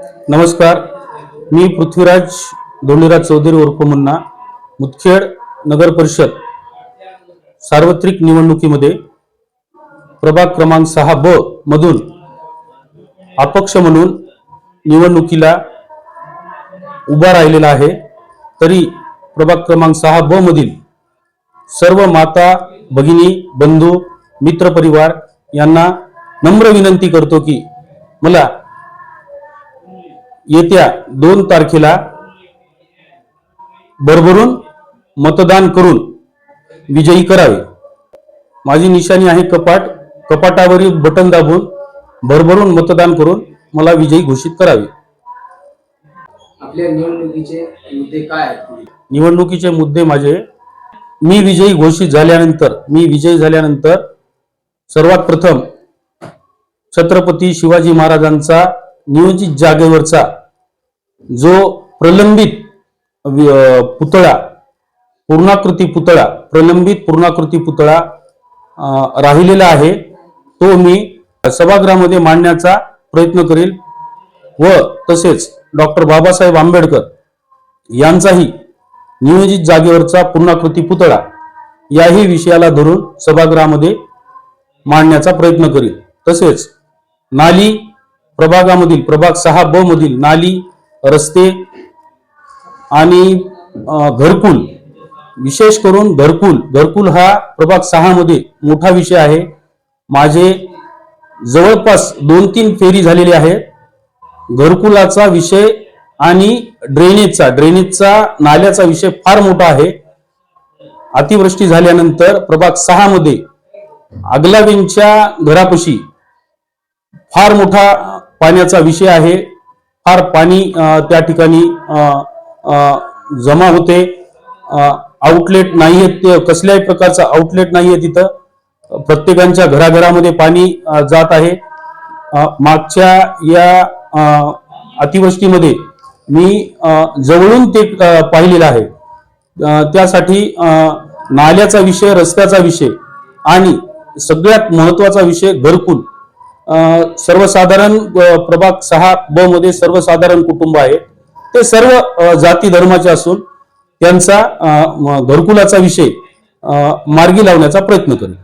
नमस्कार. मी पृथ्वीराज धोंडीराज चौधरी उर्फ मुन्ना. मुदखेड नगर परिषद सार्वत्रिक निवडणुकीमध्ये प्रभाग क्रमांक सहा ब मधून अपक्ष म्हणून निवडणुकीला उभा राहिलेला आहे. तरी प्रभाग क्रमांक सहा ब मधील सर्व माता भगिनी बंधू मित्रपरिवार यांना नम्र विनंती करतो की मला येत्या दोन तारखेला भरभरून मतदान करून विजयी करावे. माझी निशाणी आहे कपाट कपाटावरील बटन दाबून भरभरून मतदान करून मला विजयी घोषित करावे. आपल्या निवडणुकीचे मुद्दे काय निवडणुकीचे मुद्दे माझे मी विजयी घोषित झाल्यानंतर मी विजयी झाल्यानंतर सर्वात प्रथम छत्रपती शिवाजी महाराजांचा नियोजित जागेवरचा जो प्रलंबित पुतळा पूर्णाकृती पुतळा प्रलंबित पूर्णाकृती पुतळा राहिलेला आहे तो मी सभागृहामध्ये मांडण्याचा प्रयत्न करेल व तसेच डॉक्टर बाबासाहेब आंबेडकर यांचाही नियोजित जागेवरचा पूर्णाकृती पुतळा याही विषयाला धरून सभागृहामध्ये मांडण्याचा प्रयत्न करील. तसेच नाली प्रभागामधील प्रभाग सहा ब मधील नाली रस्ते आणि घरकुल. विशेष करून घरकुल. घरकुल हा प्रभाग सहा मध्ये मोठा विषय आहे. माझे जवळपास दोन तीन फेरी झालेली आहे. घरकुलाचा विषय आणि ड्रेनेजचा ड्रेनेजचा नाल्याचा विषय फार मोठा आहे. अतिवृष्टी झाल्यानंतर प्रभाग सहा मध्ये आगलावेंच्या घरापाशी फार मोठा पाण्याचा विषय आहे. फार पाणी त्या ठिकाणी जमा होते. आउटलेट नाही आहेत कसल्याही प्रकारचं आउटलेट नाही आहे तिथं. प्रत्येकांच्या घराघरामध्ये पाणी जात आहे. मागच्या या अतिवृष्टीमध्ये मी जवळून ते पाहिलेलं आहे. त्यासाठी नाल्याचा विषय रस्त्याचा विषय आणि सगळ्यात महत्त्वाचा विषय घरकुल. सर्वसाधारण प्रभाग सहा ब मध्ये सर्वसाधारण कुटुंब आहे. ते सर्व जाती धर्माचे असून त्यांचा घरकुलाचा विषय मार्गी लावण्याचा प्रयत्न करेल.